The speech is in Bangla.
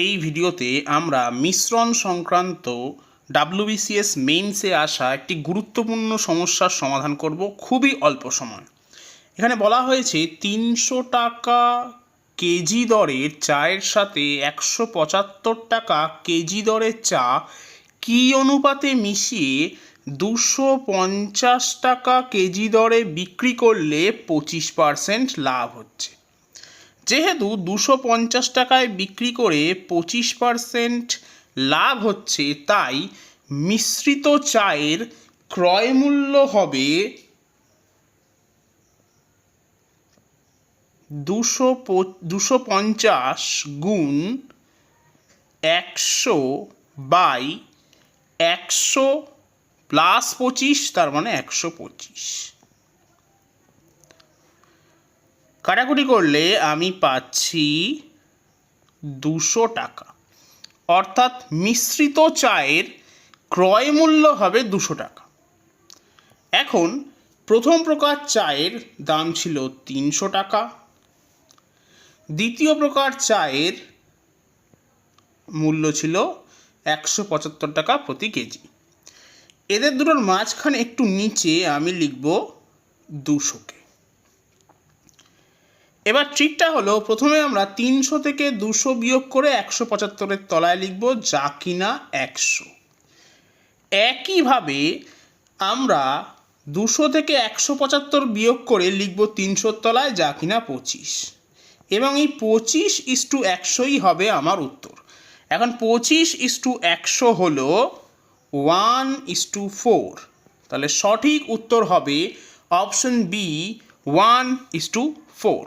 এই ভিডিওতে আমরা মিশ্রণ সংক্রান্ত ডাব্লিউবিসিএস মেইনসে আসা একটি গুরুত্বপূর্ণ সমস্যার সমাধান করব খুবই অল্প সময়। এখানে বলা হয়েছে তিনশো টাকা কেজি দরের চায়ের সাথে একশো পঁচাত্তর টাকা কেজি দরের চা কী অনুপাতে মিশিয়ে দুশো পঞ্চাশ টাকা কেজি দরে বিক্রি করলে পঁচিশ পার্সেন্ট লাভ হচ্ছে। যেহেতু দুশো পঞ্চাশ টাকায় বিক্রি করে পঁচিশ পার্সেন্ট লাভ হচ্ছে, তাই মিশ্রিত চায়ের ক্রয় মূল্য হবে দুশো দুশো পঞ্চাশ গুণ একশো বাই একশো প্লাস পঁচিশ, তার মানে একশো পঁচিশ। কাটাকুটি করলে আমি পাচ্ছি দুশো টাকা। অর্থাৎ মিশ্রিত চায়ের ক্রয় মূল্য হবে দুশো টাকা। এখন প্রথম প্রকার চায়ের দাম ছিল তিনশো টাকা। দ্বিতীয় প্রকার চায়ের মূল্য ছিল একশো পঁচাত্তর টাকা প্রতি কেজি। এদের দুটোর মাঝখানে একটু নিচে আমি লিখব দুশোকে। এবার ট্রিকটা হলো, প্রথমে আমরা তিনশো থেকে দুশো বিয়োগ করে একশো পঁচাত্তরের তলায় লিখব যা কিনা একশো। একইভাবে আমরা দুশো থেকে একশো পঁচাত্তর বিয়োগ করে লিখব তিনশোর তলায় যা কিনা পঁচিশ। এবং এই পঁচিশ ইস টু একশোই হবে আমার উত্তর। এখন পঁচিশ ইস টু একশো হলো ওয়ান ইস টু ফোর তাহলে সঠিক উত্তর হবে option B one is two four